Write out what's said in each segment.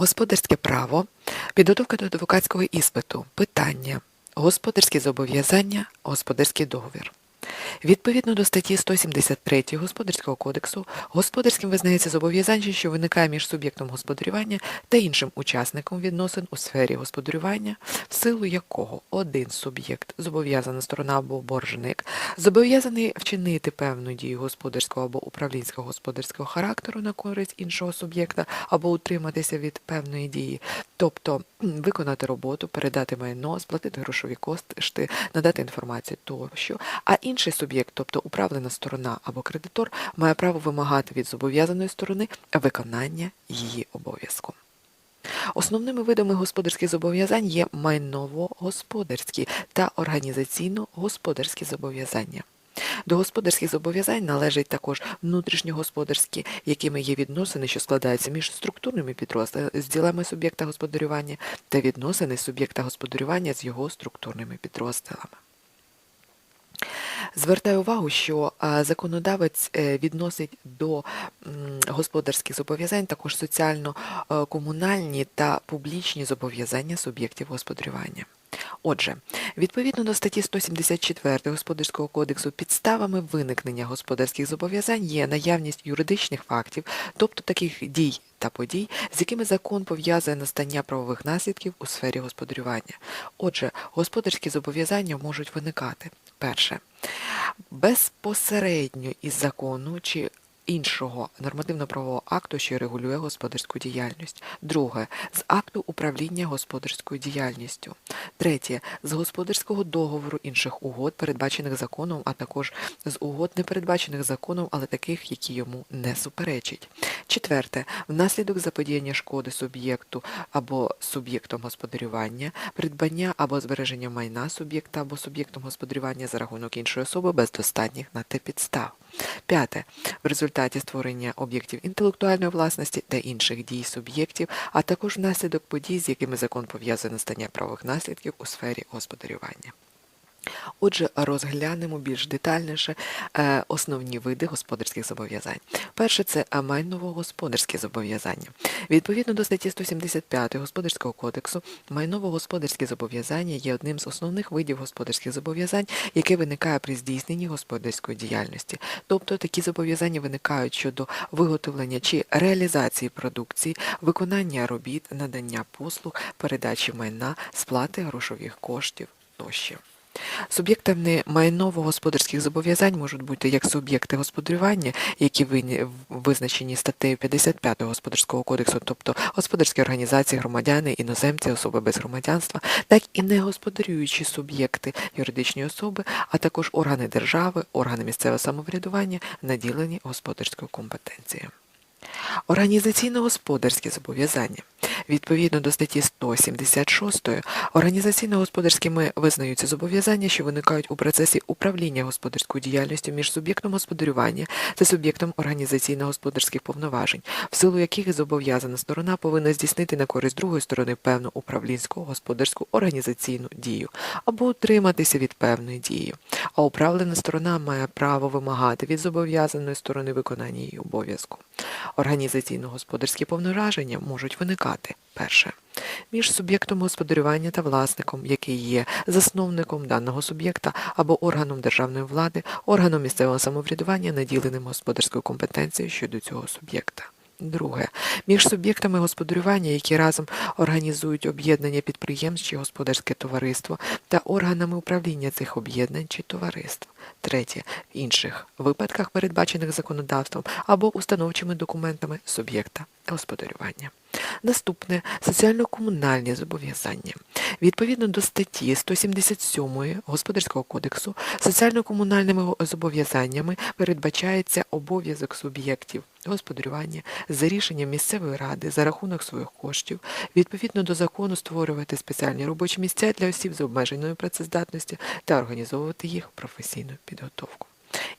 Господарське право, підготовка до адвокатського іспиту, питання, господарські зобов'язання, господарський договір. Відповідно до статті 173 Господарського кодексу, господарським визнається зобов'язання, що виникає між суб'єктом господарювання та іншим учасником відносин у сфері господарювання, в силу якого один суб'єкт, зобов'язана сторона або боржник, зобов'язаний вчинити певну дію господарського або управлінського господарського характеру на користь іншого суб'єкта або утриматися від певної дії, тобто виконати роботу, передати майно, сплатити грошові кошти, надати інформацію тощо, а інший суб'єкт, тобто управлена сторона або кредитор, має право вимагати від зобов'язаної сторони виконання її обов'язку. Основними видами господарських зобов'язань є майново-господарські та організаційно-господарські зобов'язання. До господарських зобов'язань належать також внутрішньогосподарські, якими є відносини, що складаються між структурними підрозділами суб'єкта господарювання та відносини суб'єкта господарювання з його структурними підрозділами. Звертаю увагу, що законодавець е, відносить до господарських зобов'язань також соціально-комунальні та публічні зобов'язання суб'єктів господарювання. Отже, відповідно до статті 174 Господарського кодексу, підставами виникнення господарських зобов'язань є наявність юридичних фактів, тобто таких дій та подій, з якими закон пов'язує настання правових наслідків у сфері господарювання. Отже, господарські зобов'язання можуть виникати. Перше, безпосередньо із закону чи іншого нормативно-правового акту, що регулює господарську діяльність. Друге з акту управління господарською діяльністю. Третє з господарського договору інших угод, передбачених законом, а також з угод, не передбачених законом, але таких, які йому не суперечать. Четверте внаслідок заподіяння шкоди суб'єкту або суб'єктом господарювання, придбання або збереження майна суб'єкта або суб'єктом господарювання за рахунок іншої особи без достатніх на те підстав. П'яте. В результаті створення об'єктів інтелектуальної власності та інших дій суб'єктів, а також внаслідок подій, з якими закон пов'язує настання правових наслідків у сфері господарювання. Отже, розглянемо більш детальніше е, основні види господарських зобов'язань. Перше це майново-господарські зобов'язання. Відповідно до статті 175 Господарського кодексу, майново-господарські зобов'язання є одним з основних видів господарських зобов'язань, яке виникає при здійсненні господарської діяльності. Тобто такі зобов'язання виникають щодо виготовлення чи реалізації продукції, виконання робіт, надання послуг, передачі майна, сплати грошових коштів тощо. Суб'єктами майново-господарських зобов'язань можуть бути як суб'єкти господарювання, які визначені статтею 55 Господарського кодексу, тобто господарські організації, громадяни, іноземці, особи без громадянства, так і негосподарюючі суб'єкти юридичні особи, а також органи держави, органи місцевого самоврядування, наділені господарською компетенцією. Організаційно-господарські зобов'язання. Відповідно до статті 176 організаційно-господарськими визнаються зобов'язання, що виникають у процесі управління господарською діяльністю між суб'єктом господарювання та суб'єктом організаційно-господарських повноважень, в силу яких зобов'язана сторона повинна здійснити на користь другої сторони певну управлінську господарську організаційну дію або утриматися від певної дії. А управлена сторона має право вимагати від зобов'язаної сторони виконання її обов'язку. Організаційно-господарські повноваження можуть виникати. Перше. Між суб'єктом господарювання та власником, який є засновником даного суб'єкта або органом державної влади, органом місцевого самоврядування, наділеним господарською компетенцією щодо цього суб'єкта. Друге. Між суб'єктами господарювання, які разом організують об'єднання підприємств чи господарське товариство, та органами управління цих об'єднань чи товариств. Третє. В інших випадках, передбачених законодавством або установчими документами суб'єкта господарювання. Наступне соціально-комунальні зобов'язання. Відповідно до статті 177 Господарського кодексу, соціально-комунальними зобов'язаннями передбачається обов'язок суб'єктів господарювання за рішенням місцевої ради за рахунок своїх коштів, відповідно до закону створювати спеціальні робочі місця для осіб з обмеженою працездатністю та організовувати їх професійну підготовку.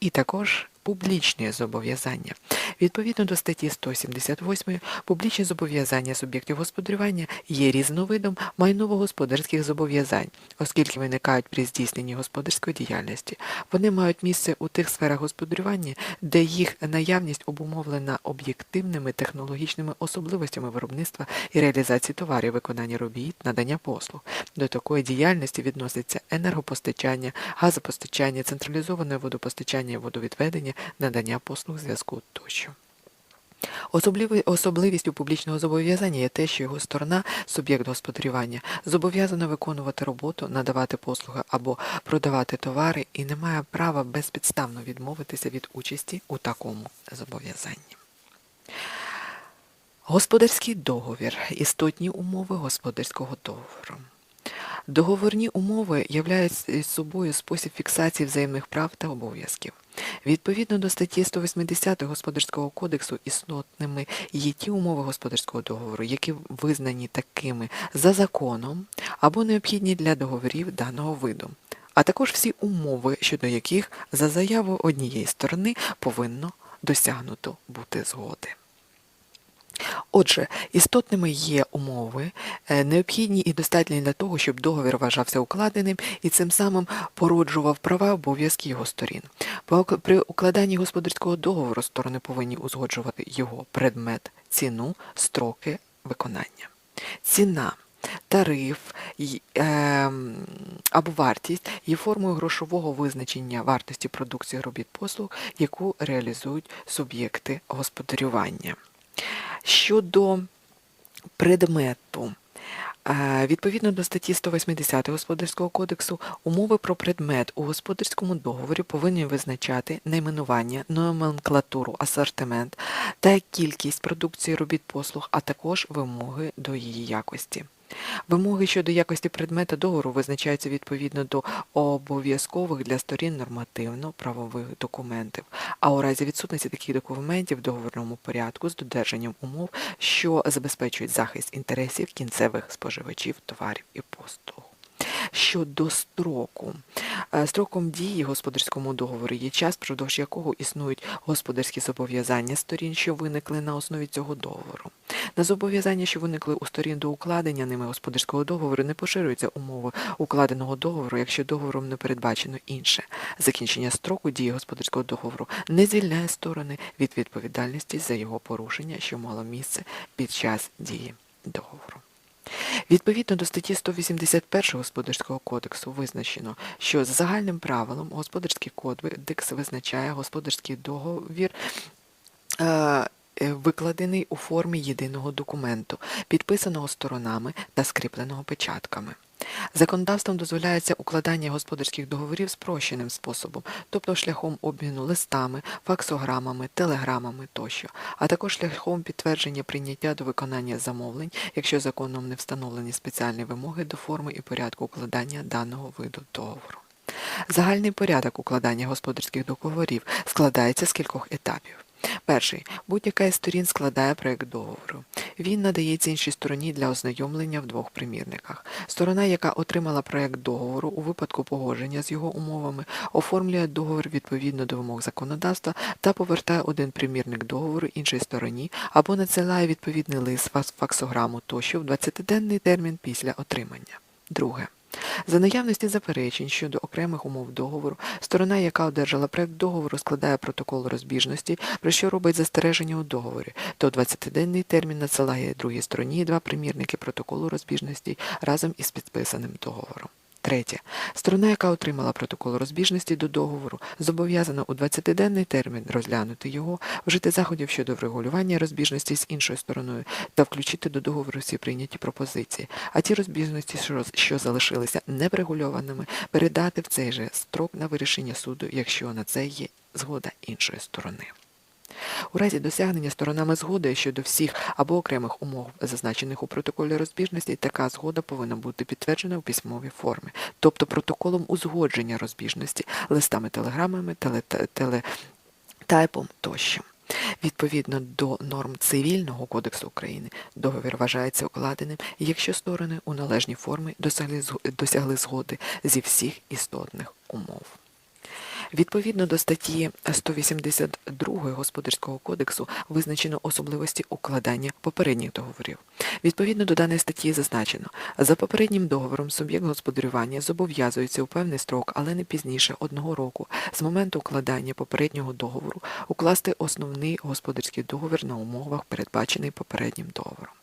І також публічні зобов'язання. Відповідно до статті 178 публічні зобов'язання суб'єктів господарювання є різновидом майново-господарських зобов'язань, оскільки виникають при здійсненні господарської діяльності. Вони мають місце у тих сферах господарювання, де їх наявність обумовлена об'єктивними технологічними особливостями виробництва і реалізації товарів, виконання робіт, надання послуг. До такої діяльності відноситься енергопостачання, газопостачання, централізоване водопостачання водовідведення, надання послуг зв'язку тощо. Особливі- Особливістю публічного зобов'язання є те, що його сторона, суб'єкт господарювання, зобов'язана виконувати роботу, надавати послуги або продавати товари і не має права безпідставно відмовитися від участі у такому зобов'язанні. Господарський договір істотні умови господарського договору. Договорні умови являють собою спосіб фіксації взаємних прав та обов'язків. Відповідно до статті 180 Господарського кодексу існотними є ті умови господарського договору, які визнані такими за законом або необхідні для договорів даного виду, а також всі умови, щодо яких за заявою однієї сторони повинно досягнуто бути згоди. Отже, істотними є умови, е, необхідні і достатні для того, щоб договір вважався укладеним і цим самим породжував права обов'язки його сторін. При укладанні господарського договору сторони повинні узгоджувати його предмет, ціну, строки виконання. Ціна. Тариф ем, або вартість є формою грошового визначення вартості продукції робіт послуг, яку реалізують суб'єкти господарювання. Щодо предмету, е, відповідно до статті 180 Господарського кодексу, умови про предмет у господарському договорі повинні визначати найменування, номенклатуру, асортимент та кількість продукції робіт послуг, а також вимоги до її якості. Вимоги щодо якості предмета договору визначаються відповідно до обов'язкових для сторін нормативно-правових документів, а у разі відсутності таких документів в договорному порядку з додержанням умов, що забезпечують захист інтересів кінцевих споживачів товарів і послуг. Щодо строку. Е, Строком дії господарському договору є час, впродовж якого існують господарські зобов'язання сторін, що виникли на основі цього договору. На зобов'язання, що виникли у сторін до укладення ними господарського договору, не поширюються умови укладеного договору, якщо договором не передбачено інше. Закінчення строку дії господарського договору не звільняє сторони від відповідальності за його порушення, що мало місце під час дії договору. Відповідно до статті 181 Господарського кодексу визначено, що за загальним правилом Господарський кодекс визначає господарський договір е, е, викладений у формі єдиного документу, підписаного сторонами та скріпленого печатками. Законодавством дозволяється укладання господарських договорів спрощеним способом, тобто шляхом обміну листами, факсограмами, телеграмами тощо, а також шляхом підтвердження прийняття до виконання замовлень, якщо законом не встановлені спеціальні вимоги до форми і порядку укладання даного виду договору. Загальний порядок укладання господарських договорів складається з кількох етапів. Перший. Будь-яка із сторін складає проект договору. Він надається іншій стороні для ознайомлення в двох примірниках. Сторона, яка отримала проект договору у випадку погодження з його умовами, оформлює договір відповідно до вимог законодавства та повертає один примірник договору іншій стороні або надсилає відповідний лист факсограму тощо в 20-денний термін після отримання. Друге. За наявності заперечень щодо окремих умов договору, сторона, яка одержала проект договору, складає протокол розбіжності, про що робить застереження у договорі, то в 20-денний термін надсилає другій стороні два примірники протоколу розбіжності разом із підписаним договором. Третє. Сторона, яка отримала протокол розбіжності до договору, зобов'язана у 20-денний термін розглянути його, вжити заходів щодо врегулювання розбіжності з іншою стороною та включити до договору всі прийняті пропозиції, а ті розбіжності, що, залишилися неврегульованими, передати в цей же строк на вирішення суду, якщо на це є згода іншої сторони. У разі досягнення сторонами згоди щодо всіх або окремих умов, зазначених у протоколі розбіжності, така згода повинна бути підтверджена у письмовій формі, тобто протоколом узгодження розбіжності, листами, телеграмами, теле, теле, тайпом тощо. Відповідно до норм Цивільного кодексу України, договір вважається укладеним, якщо сторони у належній формі досягли, досягли згоди зі всіх істотних умов. Відповідно до статті 182 Господарського кодексу визначено особливості укладання попередніх договорів. Відповідно до даної статті зазначено, за попереднім договором суб'єкт господарювання зобов'язується у певний строк, але не пізніше одного року з моменту укладання попереднього договору укласти основний господарський договір на умовах, передбачений попереднім договором.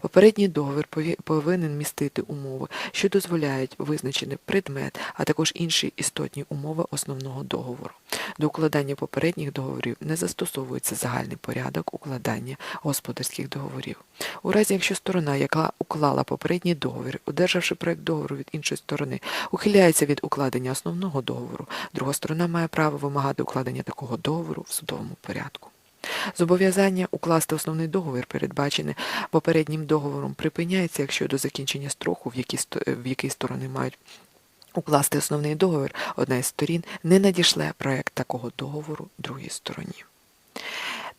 Попередній договір повинен містити умови, що дозволяють визначений предмет, а також інші істотні умови основного договору. До укладання попередніх договорів не застосовується загальний порядок укладання господарських договорів. У разі, якщо сторона, яка уклала попередній договір, одержавши проект договору від іншої сторони, ухиляється від укладення основного договору, друга сторона має право вимагати укладення такого договору в судовому порядку. Зобов'язання укласти основний договір, передбачене попереднім договором, припиняється, якщо до закінчення строку, в який, в який сторони мають укласти основний договір, одна із сторін не надішле проект такого договору другій стороні.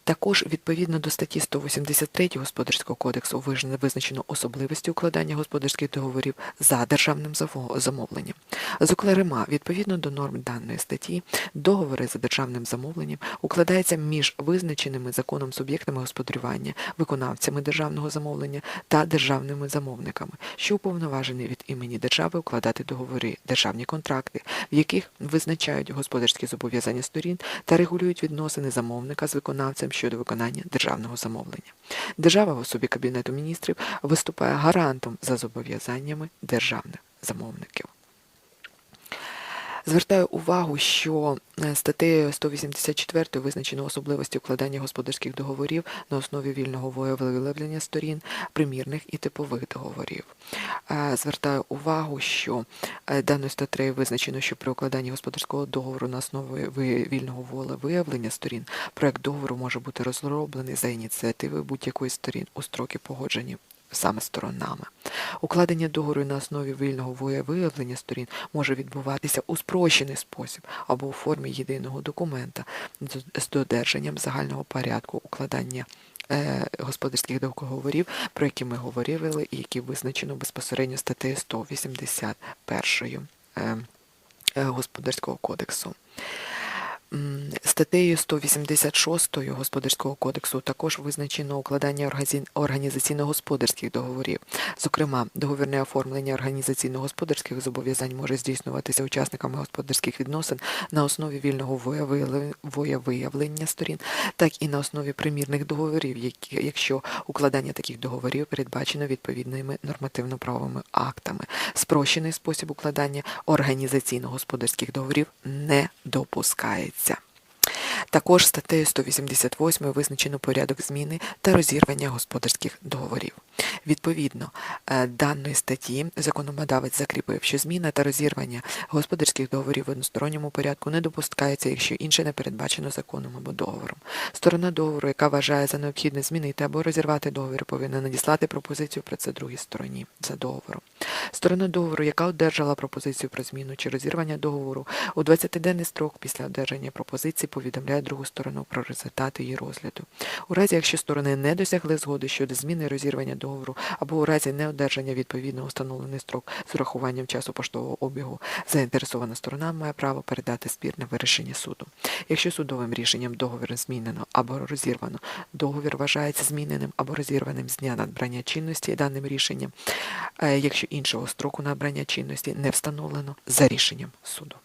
Також відповідно до статті 183 Господарського кодексу визначено особливості укладання господарських договорів за державним замовленням. Зокрема, відповідно до норм даної статті, договори за державним замовленням укладаються між визначеними законом суб'єктами господарювання, виконавцями державного замовлення та державними замовниками, що уповноважені від імені держави укладати договори, державні контракти, в яких визначають господарські зобов'язання сторін та регулюють відносини замовника з виконавцем щодо виконання державного замовлення. Держава в особі Кабінету міністрів виступає гарантом за зобов'язаннями державних замовників. Звертаю увагу, що е, статтею 184 визначено особливості укладання господарських договорів на основі вільного виявлення сторін, примірних і типових договорів. Е, Звертаю увагу, що е, даною статтею визначено, що при укладанні господарського договору на основі вільного волевиявлення сторін проект договору може бути розроблений за ініціативи будь-якої сторін у строки погоджені саме сторонами. Укладення договору на основі вільного виявлення сторін може відбуватися у спрощений спосіб або у формі єдиного документа з- додержанням загального порядку укладання е, господарських договорів, про які ми говорили і які визначено безпосередньо статтею 181 е, е, Господарського кодексу. Статтею 186 Господарського кодексу також визначено укладання організаційно-господарських договорів. Зокрема, договірне оформлення організаційно-господарських зобов'язань може здійснюватися учасниками господарських відносин на основі вільного воєвиявлення сторін, так і на основі примірних договорів, якщо укладання таких договорів передбачено відповідними нормативно-правовими актами. Спрощений спосіб укладання організаційно-господарських договорів не допускається подобається. Також статтею 188 визначено порядок зміни та розірвання господарських договорів. Відповідно е, даної статті законодавець закріпив, що зміна та розірвання господарських договорів в односторонньому порядку не допускається, якщо інше не передбачено законом або договором. Сторона договору, яка вважає за необхідне змінити або розірвати договір, повинна надіслати пропозицію про це другій стороні за договором. Сторона договору, яка одержала пропозицію про зміну чи розірвання договору, у 20-денний строк після одержання пропозиції повідомляє другу сторону про результати її розгляду. У разі, якщо сторони не досягли згоди щодо зміни розірвання договору або у разі неодержання відповідно установлений строк з урахуванням часу поштового обігу, заінтересована сторона має право передати спір на вирішення суду. Якщо судовим рішенням договір змінено або розірвано, договір вважається зміненим або розірваним з дня надбрання чинності даним рішенням, е, якщо іншого строку набрання чинності не встановлено за рішенням суду.